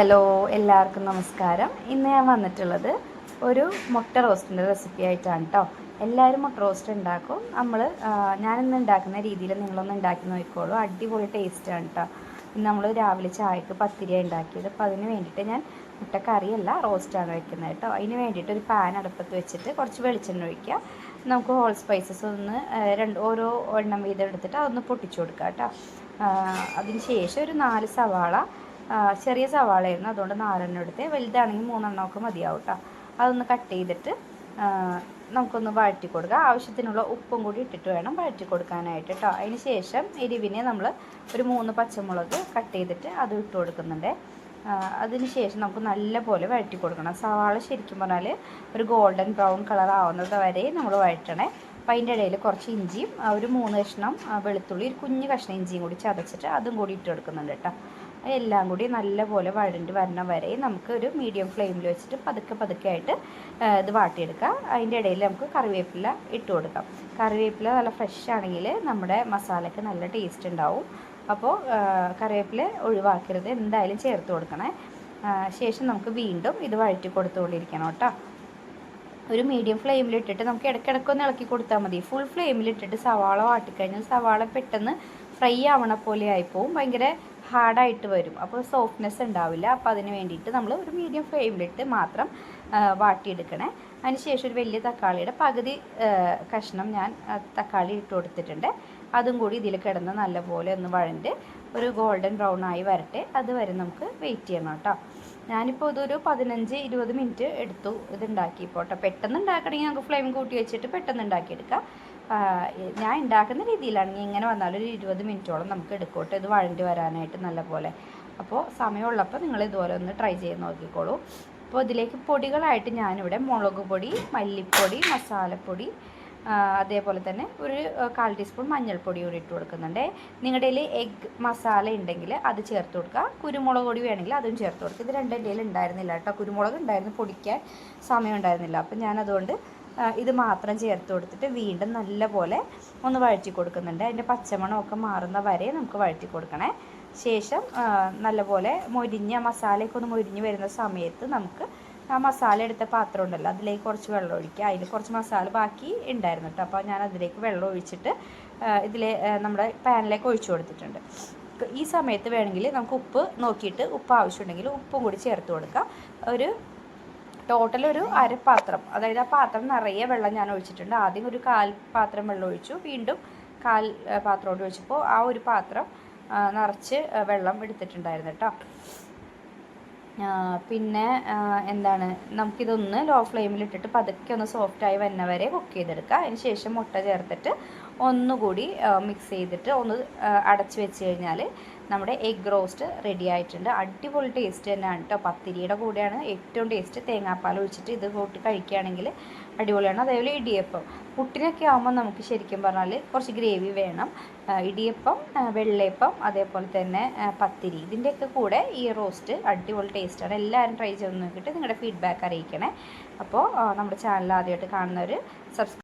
Hello എല്ലാവർക്കും നമസ്കാരം. ഇന്ന് ഞാൻ വന്നിട്ടുള്ളത് ഒരു മുട്ട റോസ്റ്റിന്റെ റെസിപ്പി ആയിട്ടാണ് കേട്ടോ എല്ലാവരും മുട്ട റോസ്റ്റ് ഉണ്ടാക്കും. നമ്മൾ ഞാനിന്ന് ഉണ്ടാക്കുന്ന രീതിയിൽ നിങ്ങളൊന്ന് ഉണ്ടാക്കി നോക്കിക്കോളൂ. അടിപൊളി ടേസ്റ്റാണ് കേട്ടോ ഇന്ന് നമ്മൾ രാവിലെ ചായക്ക് പത്തിരിയാണ് ഉണ്ടാക്കിയത്. അപ്പോൾ അതിന് വേണ്ടിയിട്ട് ഞാൻ മുട്ട കറിയല്ല റോസ്റ്റാണ് വെക്കുന്നത് കേട്ടോ അതിന് വേണ്ടിയിട്ട് ഒരു പാൻ അടുപ്പത്ത് വെച്ചിട്ട് കുറച്ച് വെളിച്ചെണ്ണ ഒഴിക്കുക. നമുക്ക് ഹോൾ സ്പൈസസ് ഒന്ന് രണ്ട് ഓരോ എണ്ണം വീതം എടുത്തിട്ട് അതൊന്ന് പൊട്ടിച്ചു കൊടുക്കുക കേട്ടോ അതിന് ശേഷം ഒരു നാല് സവാള ചെറിയ സവാളയായിരുന്നു. അതുകൊണ്ട് നാലെണ്ണം എടുത്ത്. വലുതാണെങ്കിൽ മൂന്നെണ്ണം ഒക്കെ മതിയാവും കേട്ടോ അതൊന്ന് കട്ട് ചെയ്തിട്ട് നമുക്കൊന്ന് വഴറ്റി കൊടുക്കുക ആവശ്യത്തിനുള്ള ഉപ്പും കൂടി ഇട്ടിട്ട് വേണം വഴറ്റി കൊടുക്കാനായിട്ട് കേട്ടോ അതിന് ശേഷം എരിവിനെ നമ്മൾ ഒരു മൂന്ന് പച്ചമുളക് കട്ട് ചെയ്തിട്ട് അത് ഇട്ട് കൊടുക്കുന്നുണ്ട്. അതിന് ശേഷം നമുക്ക് നല്ലപോലെ വഴറ്റി കൊടുക്കണം. സവാള ശരിക്കും പറഞ്ഞാൽ ഒരു ഗോൾഡൻ ബ്രൗൺ കളർ ആവുന്നത് വരെ നമ്മൾ വഴറ്റണേ. അപ്പം അതിന്റെ ഇടയിൽ കുറച്ച് ഇഞ്ചിയും ഒരു മൂന്ന് കഷ്ണം വെളുത്തുള്ളി ഒരു കുഞ്ഞ് കഷ്ണം ഇഞ്ചിയും കൂടി ചതച്ചിട്ട് അതും കൂടി ഇട്ട് കൊടുക്കുന്നുണ്ട് കേട്ടോ എല്ലാം കൂടി നല്ലപോലെ വഴണ്ട് വരണം വരെ നമുക്ക് ഒരു മീഡിയം ഫ്ലെയിമിൽ വെച്ചിട്ട് പതുക്കെ പതുക്കെ ആയിട്ട് ഇത് വാട്ടിയെടുക്കാം അതിന്റെ ഇടയിൽ നമുക്ക് കറിവേപ്പില ഇട്ട് കൊടുക്കാം. കറിവേപ്പില നല്ല ഫ്രഷ് ആണെങ്കിൽ നമ്മുടെ മസാലയ്ക്ക് നല്ല ടേസ്റ്റ് ഉണ്ടാവും. അപ്പോൾ കറിവേപ്പില ഒഴിവാക്കരുത്. എന്തായാലും ചേർത്ത് കൊടുക്കണേ. ശേഷം നമുക്ക് വീണ്ടും ഇത് വഴറ്റി കൊടുത്തുകൊണ്ടിരിക്കണം കേട്ടോ. ഒരു മീഡിയം ഫ്ലെയിമിലിട്ടിട്ട് നമുക്ക് ഇടയ്ക്കിടയ്ക്ക് ഒന്ന് ഇളക്കി കൊടുത്താൽ മതി. ഫുൾ ഫ്ലെയിമിലിട്ടിട്ട് സവാള വാട്ടിക്കഴിഞ്ഞാൽ സവാള പെട്ടെന്ന് ഫ്രൈ ആവണ പോലെ ആയിപ്പോവും. ഭയങ്കര ഹാർഡായിട്ട് വരും. അപ്പോൾ സോഫ്റ്റ്നെസ് ഉണ്ടാവില്ല. അപ്പോൾ അതിന് വേണ്ടിയിട്ട് നമ്മൾ ഒരു മീഡിയം ഫ്ലെയിമിലിട്ട് മാത്രം വാട്ടിയെടുക്കണേ. അതിനുശേഷം ഒരു വലിയ തക്കാളിയുടെ പകുതി കഷ്ണം ഞാൻ തക്കാളി ഇട്ട് കൊടുത്തിട്ടുണ്ട്. അതും കൂടി ഇതിൽ കിടന്ന് നല്ലപോലെ ഒന്ന് വഴണ്ട് ഒരു ഗോൾഡൻ ബ്രൗൺ ആയി വരട്ടെ. അതുവരെ നമുക്ക് വെയിറ്റ് ചെയ്യണം കേട്ടോ. ഞാനിപ്പോൾ ഇതൊരു പതിനഞ്ച് ഇരുപത് മിനിറ്റ് എടുത്തു. ഇതുണ്ടാക്കി പോട്ടെ പെട്ടെന്ന് ഉണ്ടാക്കണമെങ്കിൽ നമുക്ക് ഫ്ലെയിം കൂട്ടി വെച്ചിട്ട് പെട്ടെന്ന് ഉണ്ടാക്കിയെടുക്കാം ഞാൻ ഉണ്ടാക്കുന്ന രീതിയിലാണെങ്കിൽ ഇങ്ങനെ വന്നാൽ ഒരു ഇരുപത് മിനിറ്റോളം നമുക്ക് എടുക്കോട്ടെ. ഇത് വഴണ്ടി വരാനായിട്ട് നല്ലപോലെ. അപ്പോൾ സമയമുള്ളപ്പോൾ നിങ്ങൾ ഇതുപോലെ ഒന്ന് ട്രൈ ചെയ്ത് നോക്കിക്കോളൂ. അപ്പോൾ ഇതിലേക്ക് പൊടികളായിട്ട് ഞാനിവിടെ മുളക് പൊടി മല്ലിപ്പൊടി മസാലപ്പൊടി അതേപോലെ തന്നെ ഒരു കാൽ ടീസ്പൂൺ മഞ്ഞൾപ്പൊടി കൂടി ഇട്ട് കൊടുക്കുന്നുണ്ട്. നിങ്ങളുടെ കയ്യിൽ എഗ് മസാല ഉണ്ടെങ്കിൽ അത് ചേർത്ത് കൊടുക്കുക. കുരുമുളക് പൊടി വേണമെങ്കിൽ അതും ചേർത്ത് കൊടുക്കുക. ഇത് രണ്ടും എന്റെ ഉണ്ടായിരുന്നില്ല കേട്ടോ. കുരുമുളക് ഉണ്ടായിരുന്നു പൊടിക്കാൻ സമയം ഉണ്ടായിരുന്നില്ല അപ്പം ഞാനതുകൊണ്ട് ഇത് മാത്രം ചേർത്ത് കൊടുത്തിട്ട് വീണ്ടും നല്ലപോലെ ഒന്ന് വഴറ്റി കൊടുക്കുന്നുണ്ട്. അതിന്റെ പച്ചമണമൊക്കെ മാറുന്ന വരെ നമുക്ക് വഴറ്റി കൊടുക്കണേ. ശേഷം നല്ലപോലെ മൊരിഞ്ഞ മസാലയൊക്കെ ഒന്ന് മൊരിഞ്ഞ് വരുന്ന സമയത്ത് നമുക്ക് ആ മസാല എടുത്ത പാത്രം ഉണ്ടല്ലോ അതിലേക്ക് കുറച്ച് വെള്ളം ഒഴിക്കുക. അതിൽ കുറച്ച് മസാല ബാക്കി ഉണ്ടായിരുന്നു കേട്ടോ. അപ്പോൾ ഞാൻ അതിലേക്ക് വെള്ളം ഒഴിച്ചിട്ട് ഇതിലെ നമ്മുടെ പാനിലേക്ക് ഒഴിച്ചു കൊടുത്തിട്ടുണ്ട്. ഈ സമയത്ത് വേണമെങ്കിൽ നമുക്ക് ഉപ്പ് നോക്കിയിട്ട് ഉപ്പ് ആവശ്യമുണ്ടെങ്കിൽ ഉപ്പും കൂടി ചേർത്ത് കൊടുക്കാം. ഒരു ടോട്ടൽ ഒരു അരപ്പാത്രം അതായത് ആ പാത്രം നിറയെ വെള്ളം ഞാൻ ഒഴിച്ചിട്ടുണ്ട്. ആദ്യം ഒരു കാൽ പാത്രം വെള്ളം ഒഴിച്ചു. വീണ്ടും കാൽ പാത്രം കൊണ്ട് ഒഴിച്ചപ്പോൾ ആ ഒരു പാത്രം നിറച്ച് വെള്ളം എടുത്തിട്ടുണ്ടായിരുന്നു കേട്ടോ. പിന്നെ എന്താണ് നമുക്കിതൊന്ന് ലോ ഫ്ലെയിമിൽ ഇട്ടിട്ട് പതുക്കെ ഒന്ന് സോഫ്റ്റായി വരുന്ന വരെ കുക്ക് ചെയ്തെടുക്കുക അതിന് ശേഷം മുട്ട ചേർത്തിട്ട് ഒന്നുകൂടി മിക്സ് ചെയ്തിട്ട് ഒന്ന് അടച്ചു വെച്ച് കഴിഞ്ഞാൽ നമ്മുടെ എഗ് റോസ്റ്റ് റെഡി ആയിട്ടുണ്ട്. അടിപൊളി ടേസ്റ്റ് തന്നെയാണ് കേട്ടോ പത്തിരിയുടെ കൂടെയാണ് ഏറ്റവും ടേസ്റ്റ് തേങ്ങാപ്പാൽ ഒഴിച്ചിട്ട് ഇത് കൂട്ടി കഴിക്കുകയാണെങ്കിൽ അടിപൊളിയാണ്. അതേപോലെ ഇടിയപ്പം. പുട്ടിനൊക്കെ ആകുമ്പോൾ നമുക്ക് ശരിക്കും പറഞ്ഞാൽ കുറച്ച് ഗ്രേവി വേണം. ഇടിയപ്പം വെള്ളയപ്പം അതേപോലെ തന്നെ പത്തിരി. ഇതിന്റെയൊക്കെ കൂടെ ഈ റോസ്റ്റ് അടിപൊളി ടേസ്റ്റാണ് എല്ലാവരും ട്രൈ ചെയ്ത് നോക്കിയിട്ട് നിങ്ങളുടെ ഫീഡ്ബാക്ക് അറിയിക്കണേ. അപ്പോൾ നമ്മുടെ ചാനൽ ആദ്യമായിട്ട് കാണുന്നവർ സബ്സ്ക്രൈബ്